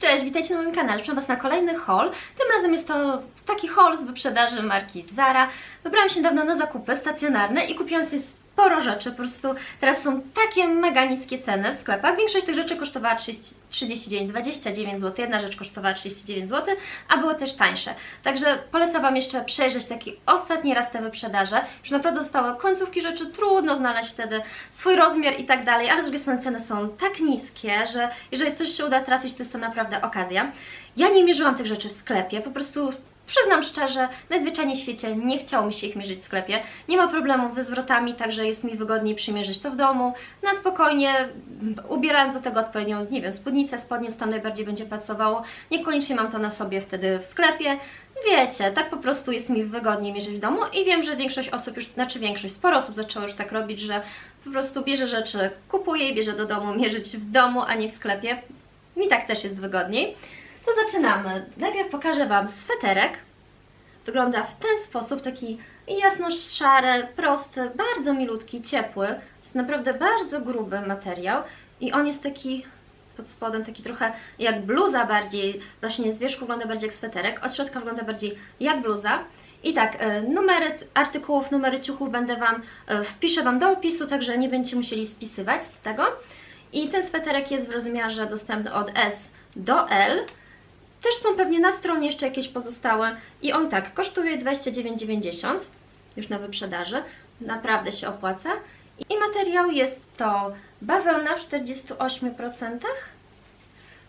Cześć, witajcie na moim kanale. Zapraszam Was na kolejny haul. Tym razem jest to taki haul z wyprzedaży marki Zara. Wybrałam się niedawno na zakupy stacjonarne i kupiłam sobie sporo rzeczy. Po prostu teraz są takie mega niskie ceny w sklepach. Większość tych rzeczy kosztowała 30, 39, 29 zł. Jedna rzecz kosztowała 39 zł, a były też tańsze. Także polecam Wam jeszcze przejrzeć taki ostatni raz te wyprzedaże. Już naprawdę zostały końcówki rzeczy, trudno znaleźć wtedy swój rozmiar i tak dalej, ale z drugiej strony ceny są tak niskie, że jeżeli coś się uda trafić, to jest to naprawdę okazja. Ja nie mierzyłam tych rzeczy w sklepie, po prostu Przyznam szczerze, najzwyczajniej w świecie nie chciało mi się ich mierzyć w sklepie. Nie ma problemów ze zwrotami, także jest mi wygodniej przymierzyć to w domu. Na spokojnie, ubierając do tego odpowiednią, nie wiem, spódnicę, spodnie, co najbardziej będzie pasowało. Niekoniecznie mam to na sobie wtedy w sklepie. Wiecie, tak po prostu jest mi wygodniej mierzyć w domu i wiem, że większość osób już, znaczy większość, sporo osób zaczęło już tak robić, że po prostu bierze rzeczy, kupuje i bierze do domu mierzyć w domu, a nie w sklepie. Mi tak też jest wygodniej. To zaczynamy. Najpierw pokażę Wam sweterek. Wygląda w ten sposób, taki jasno-szary, prosty, bardzo milutki, ciepły. Jest naprawdę bardzo gruby materiał i on jest taki pod spodem, taki trochę jak bluza bardziej, właśnie z wierzchu wygląda bardziej jak sweterek, od środka wygląda bardziej jak bluza. I tak, e, numery artykułów, numery ciuchów będę Wam, e, wpiszę Wam do opisu, także nie będziecie musieli spisywać z tego. I ten sweterek jest w rozmiarze dostępny od S do L. Też są pewnie na stronie jeszcze jakieś pozostałe. I on tak, kosztuje 29,90 już na wyprzedaży. Naprawdę się opłaca. I materiał jest to bawełna w 48%,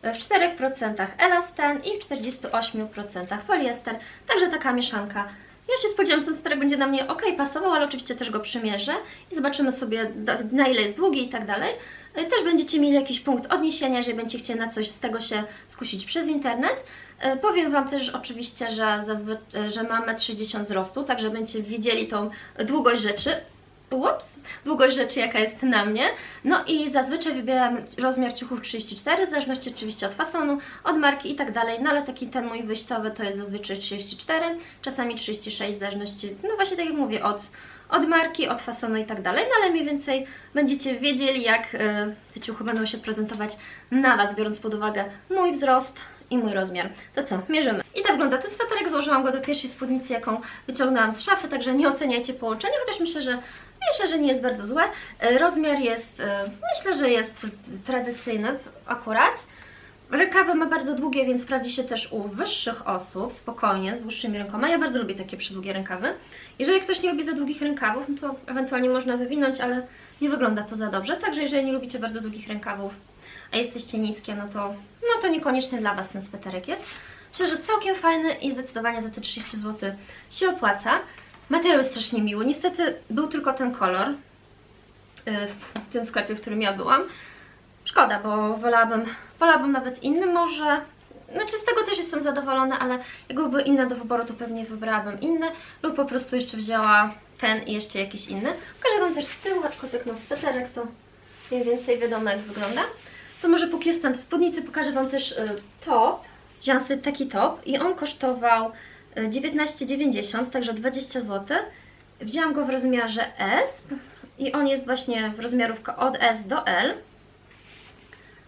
w 4% elastan i w 48% poliester. Także taka mieszanka. Ja się spodziewam, że sweterek będzie na mnie ok pasował, ale oczywiście też go przymierzę i zobaczymy sobie na ile jest długi i tak dalej. Y, Też będziecie mieli jakiś punkt odniesienia, jeżeli będziecie chcieli na coś z tego się skusić przez internet. Y, Powiem Wam też oczywiście, że, y, że mam 1,60 m wzrostu, także będziecie wiedzieli tą długość rzeczy. Ups, długość rzeczy jaka jest na mnie. No i zazwyczaj wybieram rozmiar ciuchów 34, w zależności oczywiście od fasonu, od marki i tak dalej. No ale taki ten mój wyjściowy to jest zazwyczaj 34, czasami 36 w zależności, no właśnie tak jak mówię, od, od marki, od fasonu i tak dalej. No ale mniej więcej będziecie wiedzieli jak y, te ciuchy będą się prezentować na Was, biorąc pod uwagę mój wzrost i mój rozmiar. To co, mierzymy. I tak wygląda ten sweterek, założyłam go do pierwszej spódnicy, jaką wyciągnęłam z szafy, także nie oceniajcie połączenia, chociaż myślę, że myślę, że nie jest bardzo złe. E, Rozmiar jest, e, myślę, że jest tradycyjny akurat. Rękawy ma bardzo długie, więc sprawdzi się też u wyższych osób, spokojnie, z dłuższymi rękoma. Ja bardzo lubię takie przydługie rękawy. Jeżeli ktoś nie lubi za długich rękawów, no to ewentualnie można wywinąć, ale nie wygląda to za dobrze. Także jeżeli nie lubicie bardzo długich rękawów, a jesteście niskie, no to, no to niekoniecznie dla Was ten sweterek jest. Myślę, że całkiem fajny i zdecydowanie za te 30 zł się opłaca. Materiał jest strasznie miły. Niestety był tylko ten kolor y, w tym sklepie, w którym ja byłam. Szkoda, bo wolałabym, wolałabym nawet inny może. Znaczy z tego też jestem zadowolona, ale jak byłby inne do wyboru, to pewnie wybrałabym inny lub po prostu jeszcze wzięła ten i jeszcze jakiś inny. Pokażę Wam też z tyłu, aczkolwiek no sweterek to mniej więcej wiadomo jak wygląda. To może póki jestem w spódnicy, pokażę Wam też y, top. Wziąłam sobie taki top i on kosztował 19,90, także 20 zł. Wzięłam go w rozmiarze S i on jest właśnie w rozmiarówkę od S do L.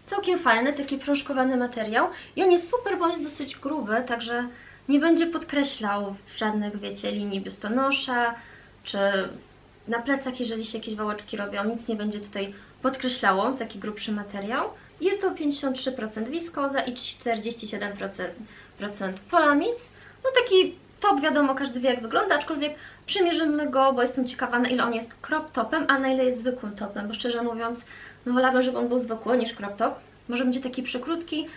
Całkiem fajny, taki prążkowany materiał i on jest super, bo on jest dosyć gruby, także nie będzie podkreślał żadnych, wiecie, linii biustonosza, czy na plecach, jeżeli się jakieś wałeczki robią, nic nie będzie tutaj podkreślało, taki grubszy materiał. Jest to 53% wiskoza i 47% procent polamid. No taki top, wiadomo, każdy wie jak wygląda, aczkolwiek przymierzymy go, bo jestem ciekawa na ile on jest crop topem, a na ile jest zwykłym topem, bo szczerze mówiąc, no wolałabym, żeby on był zwykły niż crop top. Może będzie taki przykrótki,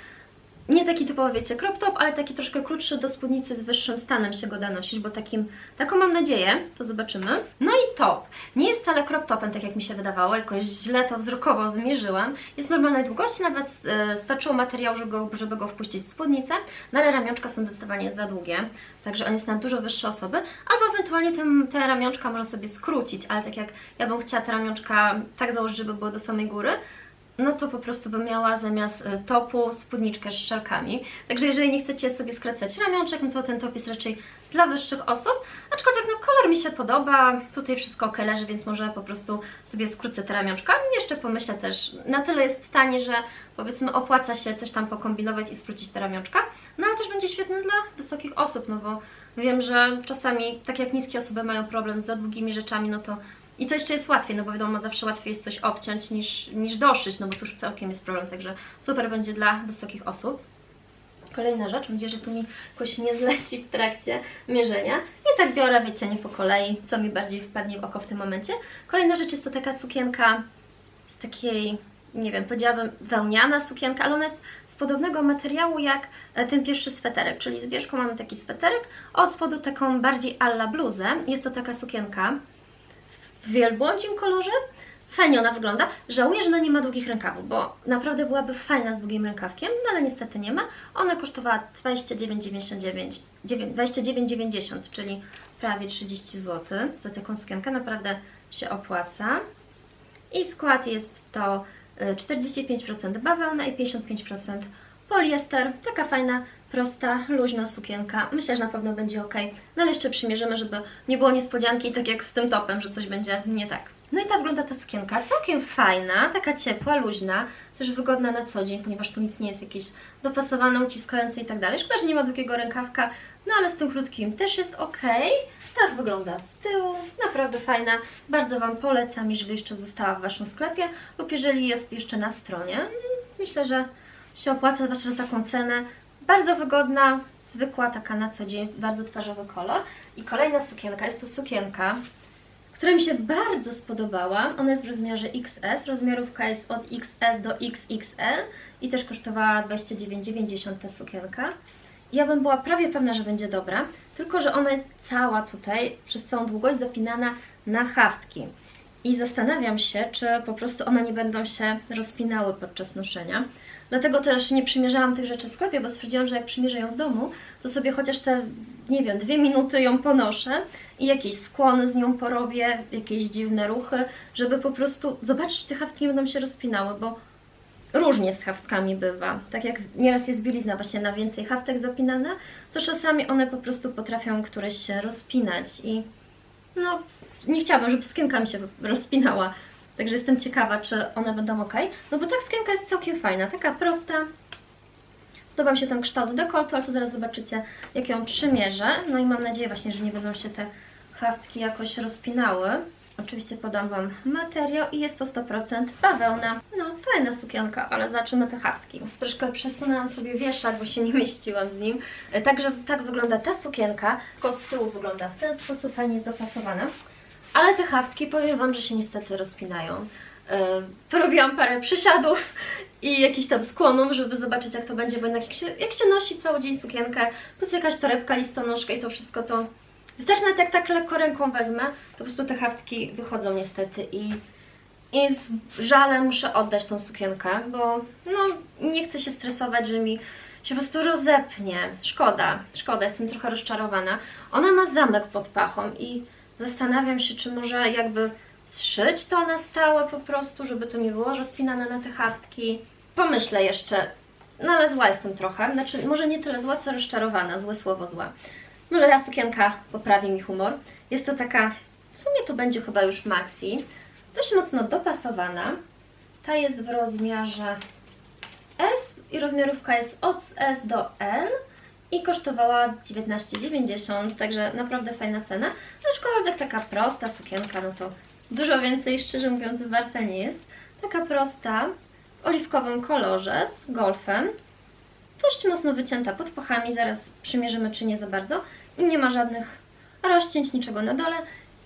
nie taki typowy, wiecie, crop top, ale taki troszkę krótszy do spódnicy z wyższym stanem się go da nosić, bo takim, taką mam nadzieję, to zobaczymy. No i top. Nie jest wcale crop topem, tak jak mi się wydawało, jakoś źle to wzrokowo zmierzyłam. Jest normalnej długości, nawet e, starczyło materiału, żeby go, żeby go wpuścić w spódnicę, no ale ramionczka są zdecydowanie za długie, także on jest na dużo wyższe osoby, albo ewentualnie te, te ramionczka można sobie skrócić, ale tak jak ja bym chciała te ramionczka tak założyć, żeby były do samej góry, no to po prostu bym miała zamiast y, topu spódniczkę z szalkami. Także jeżeli nie chcecie sobie skracać ramionczek, no to ten top jest raczej dla wyższych osób. Aczkolwiek no kolor mi się podoba, tutaj wszystko ok leży, więc może po prostu sobie skrócę te ramionczka. Jeszcze pomyślę też, na tyle jest tani, że powiedzmy opłaca się coś tam pokombinować i skrócić te ramionczka. No ale też będzie świetny dla wysokich osób, no bo wiem, że czasami tak jak niskie osoby mają problem z za długimi rzeczami, no to i to jeszcze jest łatwiej, no bo wiadomo, zawsze łatwiej jest coś obciąć niż, niż doszyć, no bo tu już całkiem jest problem, także super będzie dla wysokich osób. Kolejna rzecz, będzie, że tu mi jakoś nie zleci w trakcie mierzenia. I tak biorę, wiecie, nie po kolei, co mi bardziej wpadnie w oko w tym momencie. Kolejna rzecz jest to taka sukienka z takiej, nie wiem, powiedziałabym wełniana sukienka, ale ona jest z podobnego materiału jak e, ten pierwszy sweterek, czyli z wierzchu mamy taki sweterek, od spodu taką bardziej alla bluzę. Jest to taka sukienka w wielbłądzim kolorze. Fajnie ona wygląda. Żałuję, że nie ma długich rękawów, bo naprawdę byłaby fajna z długim rękawkiem, no ale niestety nie ma. Ona kosztowała 29,99, 29,90, czyli prawie 30 zł za taką sukienkę. Naprawdę się opłaca. I skład jest to y, 45% bawełna i 55% poliester. Taka fajna, prosta, luźna sukienka. Myślę, że na pewno będzie ok. No ale jeszcze przymierzymy, żeby nie było niespodzianki, tak jak z tym topem, że coś będzie nie tak. No i tak wygląda ta sukienka. Całkiem fajna, taka ciepła, luźna, też wygodna na co dzień, ponieważ tu nic nie jest jakieś dopasowane, uciskające i tak dalej. Szkoda, że nie ma długiego rękawka, no ale z tym krótkim też jest ok. Tak wygląda z tyłu, naprawdę fajna. Bardzo Wam polecam, jeżeli jeszcze została w Waszym sklepie lub jeżeli jest jeszcze na stronie. Myślę, że się opłaca, zwłaszcza za taką cenę. Bardzo wygodna, zwykła, taka na co dzień, bardzo twarzowy kolor. I kolejna sukienka, jest to sukienka, która mi się bardzo spodobała. Ona jest w rozmiarze XS, rozmiarówka jest od XS do XXL i też kosztowała 29,90 ta sukienka. Ja bym była prawie pewna, że będzie dobra, tylko że ona jest cała tutaj, przez całą długość zapinana na haftki. I zastanawiam się, czy po prostu one nie będą się rozpinały podczas noszenia. Dlatego też nie przymierzałam tych rzeczy w sklepie, bo stwierdziłam, że jak przymierzę ją w domu, to sobie chociaż te, nie wiem, dwie minuty ją ponoszę i jakieś skłony z nią porobię, jakieś dziwne ruchy, żeby po prostu zobaczyć, czy te haftki nie będą się rozpinały, bo różnie z haftkami bywa. Tak jak nieraz jest bielizna właśnie na więcej haftek zapinana, to czasami one po prostu potrafią któreś się rozpinać i no, nie chciałabym, żeby sukienka mi się rozpinała. Także jestem ciekawa, czy one będą ok. No bo ta sukienka jest całkiem fajna, taka prosta. Podoba mi się ten kształt dekoltu, ale to zaraz zobaczycie, jak ją przymierzę. No i mam nadzieję właśnie, że nie będą się te haftki jakoś rozpinały. Oczywiście podam Wam materiał i jest to 100% bawełna. No, fajna sukienka, ale zobaczymy te haftki. Troszkę przesunęłam sobie wieszak, bo się nie mieściłam z nim. E, Także tak wygląda ta sukienka. Tylko z tyłu wygląda w ten sposób, fajnie jest dopasowana. Ale te haftki, powiem Wam, że się niestety rozpinają. Yy, Porobiłam parę przysiadów i jakichś tam skłonów, żeby zobaczyć jak to będzie, bo jednak jak się, jak się nosi cały dzień sukienkę, plus jakaś torebka, listonoszka i to wszystko to... Wystarczy nawet jak tak lekko ręką wezmę, to po prostu te haftki wychodzą niestety i, i z żalem muszę oddać tą sukienkę, bo no nie chcę się stresować, że mi się po prostu rozepnie. Szkoda, szkoda, jestem trochę rozczarowana. Ona ma zamek pod pachą i zastanawiam się, czy może jakby zszyć to na stałe po prostu, żeby to nie było rozpinane na te haftki. Pomyślę jeszcze, no ale zła jestem trochę, znaczy może nie tyle zła, co rozczarowana, złe słowo zła. Może ta sukienka poprawi mi humor. Jest to taka, w sumie to będzie chyba już maxi, dość mocno dopasowana. Ta jest w rozmiarze S i rozmiarówka jest od S do L i kosztowała 19,90, także naprawdę fajna cena. Aczkolwiek taka prosta sukienka, no to dużo więcej, szczerze mówiąc, warta nie jest. Taka prosta, w oliwkowym kolorze z golfem. Dość mocno wycięta pod pachami, zaraz przymierzymy czy nie za bardzo. I nie ma żadnych rozcięć, niczego na dole.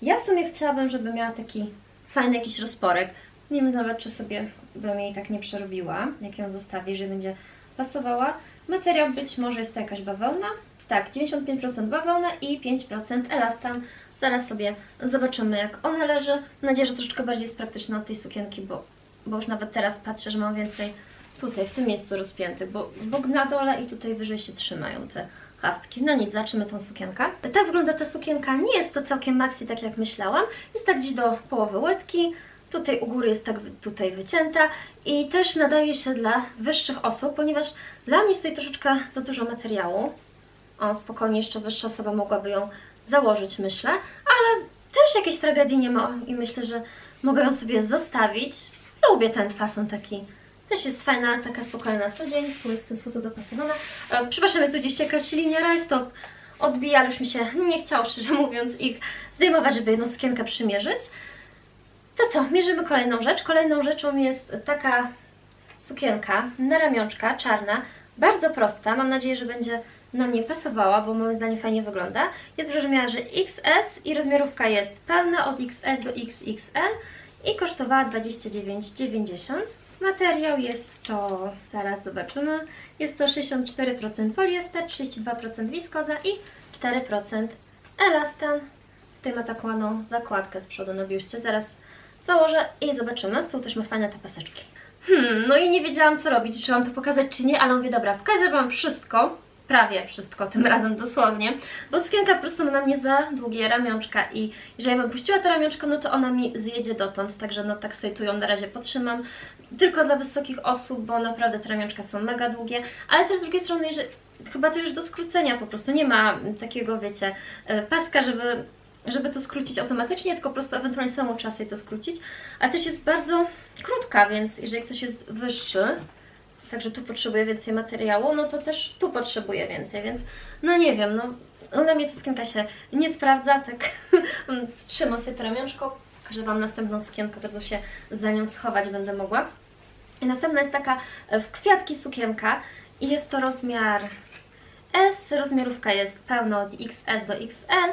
Ja w sumie chciałabym, żeby miała taki fajny jakiś rozporek. Nie wiem nawet, czy sobie bym jej tak nie przerobiła, jak ją zostawię, że będzie pasowała. Materiał być może jest to jakaś bawełna. Tak, 95% bawełna i 5% elastan. Zaraz sobie zobaczymy, jak ona leży. Mam nadzieję, że troszeczkę bardziej jest praktyczna od tej sukienki, bo, bo już nawet teraz patrzę, że mam więcej tutaj, w tym miejscu rozpiętych, bo bok na dole i tutaj wyżej się trzymają te haftki. No nic, zobaczymy tą sukienkę. Tak wygląda ta sukienka. Nie jest to całkiem maxi, tak jak myślałam. Jest tak gdzieś do połowy łydki. Tutaj u góry jest tak tutaj wycięta i też nadaje się dla wyższych osób, ponieważ dla mnie jest tutaj troszeczkę za dużo materiału. O, spokojnie jeszcze wyższa osoba mogłaby ją założyć, myślę, ale też jakiejś tragedii nie ma i myślę, że mogę ją sobie zostawić. Lubię ten fason taki. Też jest fajna, taka spokojna na co dzień, jest w ten sposób dopasowana. E, przepraszam, jest tu gdzieś jakaś linia rajstop odbija, ale już mi się nie chciało, szczerze mówiąc, ich zdejmować, żeby jedną sukienkę przymierzyć. To co, mierzymy kolejną rzecz. Kolejną rzeczą jest taka sukienka na ramionczka, czarna, bardzo prosta. Mam nadzieję, że będzie na mnie pasowała, bo moim zdaniem fajnie wygląda. Jest w rozmiarze XS i rozmiarówka jest pełna od XS do XXL i kosztowała 29,90. Materiał jest to, zaraz zobaczymy, jest to 64% poliester, 32% wiskoza i 4% elastan. Tutaj ma taką ładną zakładkę z przodu na biuście. Zaraz założę i zobaczymy. Tyłu też ma fajne te paseczki. Hmm, no i nie wiedziałam co robić, czy mam to pokazać, czy nie, ale mówię, dobra, pokażę Wam wszystko, prawie wszystko, tym razem dosłownie, bo sukienka po prostu ma na mnie za długie ramionczka i jeżeli bym puściła to ramionczko, no to ona mi zjedzie dotąd, także no tak sobie tu ją na razie potrzymam, tylko dla wysokich osób, bo naprawdę te ramionczka są mega długie, ale też z drugiej strony, że chyba też do skrócenia po prostu, nie ma takiego, wiecie, e, paska, żeby żeby to skrócić automatycznie, tylko po prostu ewentualnie samą jej to skrócić. Ale też jest bardzo krótka, więc jeżeli ktoś jest wyższy, także tu potrzebuje więcej materiału, no to też tu potrzebuje więcej, więc no nie wiem, no dla mnie to sukienka się nie sprawdza, tak trzymam sobie to ramionczko, pokażę Wam następną sukienkę, bardzo się za nią schować będę mogła. I następna jest taka e, w kwiatki sukienka i jest to rozmiar S, rozmiarówka jest pełna od XS do XL,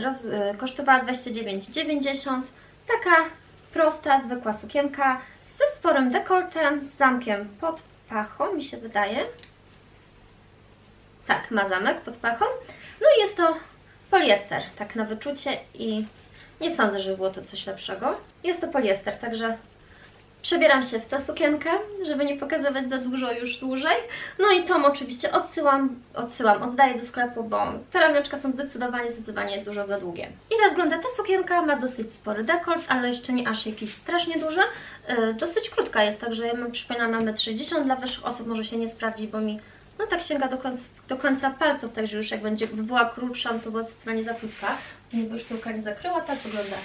roz, y, kosztowała 29,90. Taka prosta, zwykła sukienka ze sporym dekoltem, z zamkiem pod pachą, mi się wydaje. Tak, ma zamek pod pachą. No i jest to poliester, tak na wyczucie i nie sądzę, że było to coś lepszego. Jest to poliester, także Przebieram się w tę sukienkę, żeby nie pokazywać za dużo już dłużej. No i tą oczywiście odsyłam, odsyłam, oddaję do sklepu, bo te ramionczka są zdecydowanie, zdecydowanie dużo za długie. I tak wygląda ta sukienka, ma dosyć spory dekolt, ale jeszcze nie aż jakiś strasznie duży. Yy, dosyć krótka jest, także ja mam, przypominam, mamy 60 dla wyższych osób, może się nie sprawdzi, bo mi no tak sięga do końca, do końca palców, także już jak będzie by była krótsza, to była zdecydowanie za krótka. Mnie by sztuka nie zakryła, tak wygląda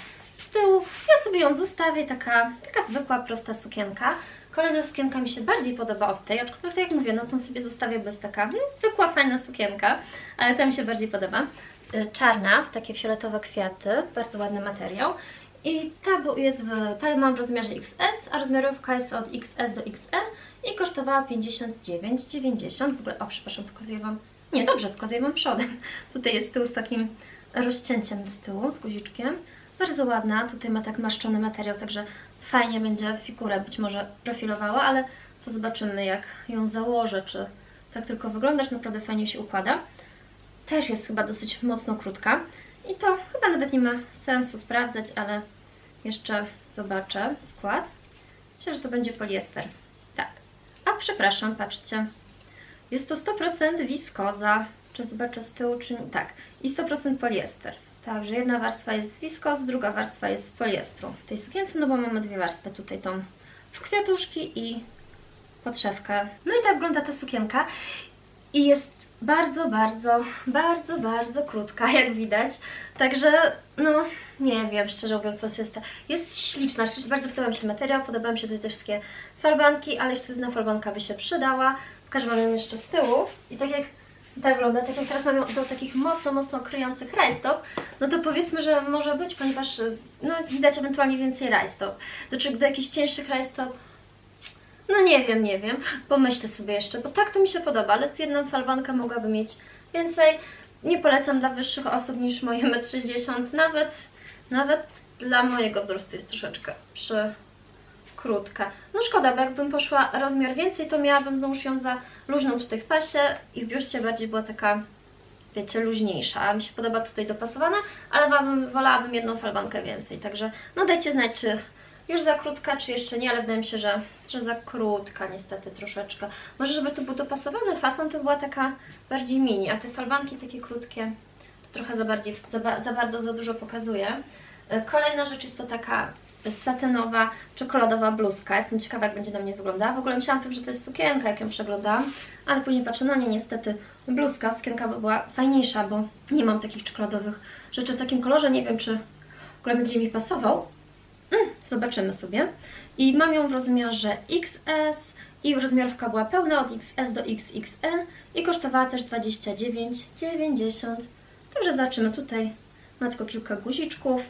tyłu. Ja sobie ją zostawię, taka, taka zwykła, prosta sukienka. Kolejna sukienka mi się bardziej podoba od tej, aczkolwiek tak jak mówię, no tą sobie zostawię, bo jest taka no, zwykła, fajna sukienka, ale ta mi się bardziej podoba. Y, Czarna, w takie fioletowe kwiaty, bardzo ładny materiał. I ta jest w, ta mam w rozmiarze XS, a rozmiarówka jest od XS do XL i kosztowała 59,90. W ogóle, o przepraszam, pokazuję Wam, nie, dobrze, pokazuję Wam przodem. Tutaj jest tył z takim rozcięciem z tyłu, z guziczkiem. Bardzo ładna, tutaj ma tak maszczony materiał, także fajnie będzie figurę być może profilowała, ale to zobaczymy jak ją założę, czy tak tylko wyglądasz, naprawdę fajnie się układa. Też jest chyba dosyć mocno krótka i to chyba nawet nie ma sensu sprawdzać, ale jeszcze zobaczę skład. Myślę, że to będzie poliester. Tak. A przepraszam, patrzcie. Jest to 100% wiskoza. Czy zobaczę z tyłu, czy nie? Tak. I 100% poliester. Także jedna warstwa jest z wiskozy, druga warstwa jest z poliestru. W tej sukience, no bo mamy dwie warstwy. Tutaj tą w kwiatuszki i podszewkę. No i tak wygląda ta sukienka. I jest bardzo, bardzo, bardzo, bardzo krótka, jak widać. Także, no, nie wiem, szczerze mówiąc, co jest ta. Jest śliczna, szczerze bardzo podoba mi się materiał, podobają mi się tutaj te wszystkie falbanki, ale jeszcze jedna falbanka by się przydała. Pokażę Wam ją jeszcze z tyłu. I tak jak tak wygląda, tak jak teraz mamy do takich mocno, mocno kryjących rajstop, no to powiedzmy, że może być, ponieważ y, no, widać ewentualnie więcej rajstop. Do, czy do jakichś cięższych rajstop no nie wiem, nie wiem. Pomyślę sobie jeszcze, bo tak to mi się podoba, ale z jedną falbankę mogłaby mieć więcej. Nie polecam dla wyższych osób niż moje 1,60 m. Nawet, nawet dla mojego wzrostu jest troszeczkę przy krótka. No szkoda, bo jakbym poszła rozmiar więcej, to miałabym znowuż ją za luźną tutaj w pasie i w biuście bardziej była taka, wiecie, luźniejsza. Mi się podoba tutaj dopasowana, ale wolałabym, wolałabym jedną falbankę więcej. Także no dajcie znać, czy już za krótka, czy jeszcze nie, ale wydaje mi się, że, że za krótka niestety troszeczkę. Może żeby to był dopasowany fason, to była taka bardziej mini, a te falbanki takie krótkie to trochę za, bardziej, za, za bardzo, za dużo pokazuje. E, Kolejna rzecz jest to taka satynowa, czekoladowa bluzka. Jestem ciekawa, jak będzie na mnie wyglądała. W ogóle myślałam, że to jest sukienka, jak ją przeglądałam, ale później patrzę, no nie, niestety bluzka, sukienka by była fajniejsza, bo nie mam takich czekoladowych rzeczy w takim kolorze. Nie wiem, czy w ogóle będzie mi pasował. Mm, zobaczymy sobie. I mam ją w rozmiarze XS i rozmiarówka była pełna od XS do XXL i kosztowała też 29,90. Także zobaczymy tutaj. Ma tylko kilka guziczków,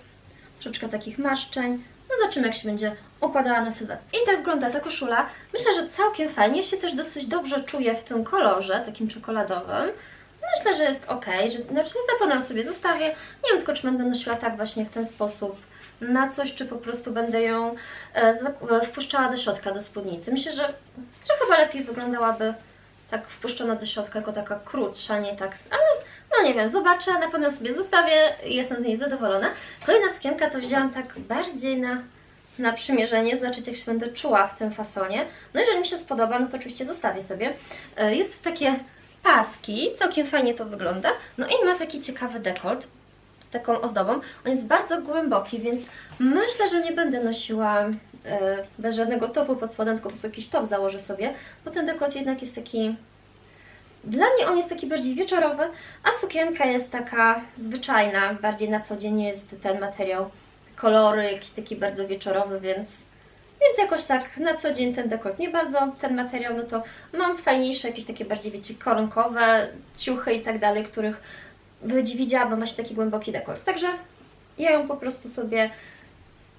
troszeczkę takich maszczeń. Zobaczymy, jak się będzie układała na sylwetkę. I tak wygląda ta koszula. Myślę, że całkiem fajnie. Się też dosyć dobrze czuję w tym kolorze, takim czekoladowym. Myślę, że jest ok, że znaczy ją sobie zostawię. Nie wiem tylko, czy będę nosiła tak właśnie w ten sposób na coś, czy po prostu będę ją e, e, wpuszczała do środka, do spódnicy. Myślę, że, że chyba lepiej wyglądałaby tak wpuszczona do środka, jako taka krótsza, nie tak, ale no nie wiem, zobaczę, na pewno sobie zostawię i jestem z niej zadowolona. Kolejna sukienka to wzięłam tak bardziej na, na przymierzenie, zobaczyć jak się będę czuła w tym fasonie. No jeżeli mi się spodoba, no to oczywiście zostawię sobie. E, Jest w takie paski, całkiem fajnie to wygląda, no i ma taki ciekawy dekolt z taką ozdobą. On jest bardzo głęboki, więc myślę, że nie będę nosiła e, bez żadnego topu pod spodem, tylko po prostu jakiś top założę sobie, bo ten dekolt jednak jest taki... Dla mnie on jest taki bardziej wieczorowy, a sukienka jest taka zwyczajna, bardziej na co dzień jest ten materiał, kolory jakiś taki bardzo wieczorowy, więc więc jakoś tak na co dzień ten dekolt nie bardzo, ten materiał, no to mam fajniejsze, jakieś takie bardziej, wiecie, koronkowe, ciuchy i tak dalej, których widziałabym właśnie taki głęboki dekolt. Także ja ją po prostu sobie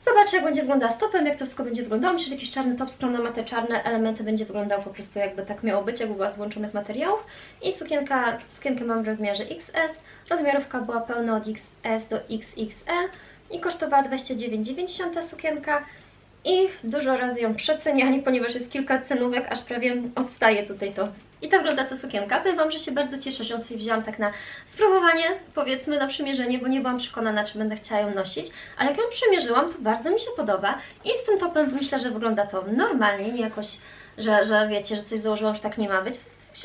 zobaczę, jak będzie wyglądała stopem, jak to wszystko będzie wyglądało. Myślę, że jakiś czarny top, skrona ma te czarne elementy, będzie wyglądał po prostu jakby tak miało być, jakby była z materiałów. I sukienka, sukienkę mam w rozmiarze XS, rozmiarówka była pełna od XS do XXL i kosztowała 29,90 ta sukienka. I dużo razy ją przeceniali, ponieważ jest kilka cenówek, aż prawie odstaje tutaj to. I tak wygląda ta sukienka. Powiem Wam, że się bardzo cieszę, że ją sobie wzięłam tak na spróbowanie, powiedzmy na przymierzenie, bo nie byłam przekonana, czy będę chciała ją nosić. Ale jak ją przymierzyłam, to bardzo mi się podoba. I z tym topem myślę, że wygląda to normalnie, nie jakoś, że, że wiecie, że coś założyłam, że tak nie ma być.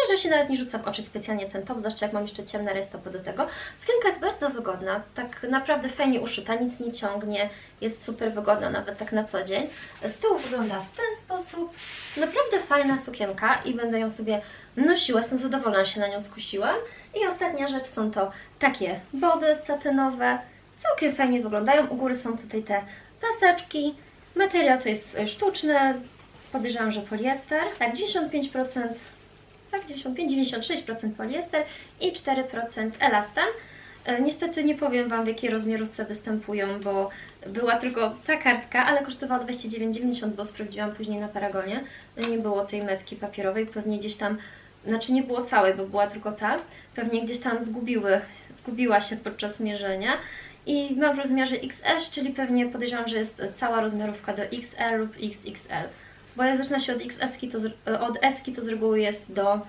Że się nawet nie rzuca w oczy specjalnie ten top, zwłaszcza jak mam jeszcze ciemne rajstopy do tego. Sukienka jest bardzo wygodna, tak naprawdę fajnie uszyta, nic nie ciągnie, jest super wygodna nawet tak na co dzień. Z tyłu wygląda w ten sposób. Naprawdę fajna sukienka i będę ją sobie nosiła, jestem zadowolona, się na nią skusiłam. I ostatnia rzecz są to takie body satynowe, całkiem fajnie wyglądają. U góry są tutaj te paseczki. Materiał to jest sztuczny, podejrzewam, że poliester. Tak, 95% tak, 95-96% poliester i 4% elastan. E, Niestety nie powiem Wam, w jakiej rozmiarówce występują, bo była tylko ta kartka, ale kosztowała 29,90, bo sprawdziłam później na Paragonie. No Nie było tej metki papierowej, pewnie gdzieś tam, znaczy nie było całej, bo była tylko ta, pewnie gdzieś tam zgubiły, zgubiła się podczas mierzenia. I mam w rozmiarze XS, czyli pewnie podejrzewam, że jest cała rozmiarówka do XL lub XXL. Bo jak zaczyna się od XS, to z, od S to z reguły jest do,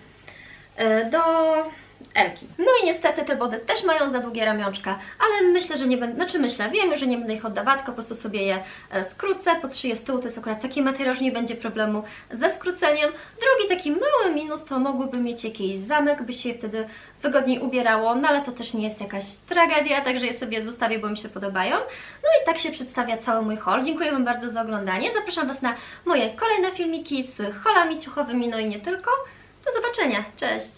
e, do Elki. No i niestety te body też mają za długie ramionczka, ale myślę, że nie będę, znaczy myślę, wiem że nie będę ich oddawać, tylko po prostu sobie je e, skrócę, podszyję z tyłu, to jest akurat taki materiał, że nie będzie problemu ze skróceniem. Drugi taki mały minus to mogłyby mieć jakiś zamek, by się wtedy wygodniej ubierało, no ale to też nie jest jakaś tragedia, także je sobie zostawię, bo mi się podobają. No i tak się przedstawia cały mój haul. Dziękuję Wam bardzo za oglądanie. Zapraszam Was na moje kolejne filmiki z haulami ciuchowymi, no i nie tylko. Do zobaczenia. Cześć!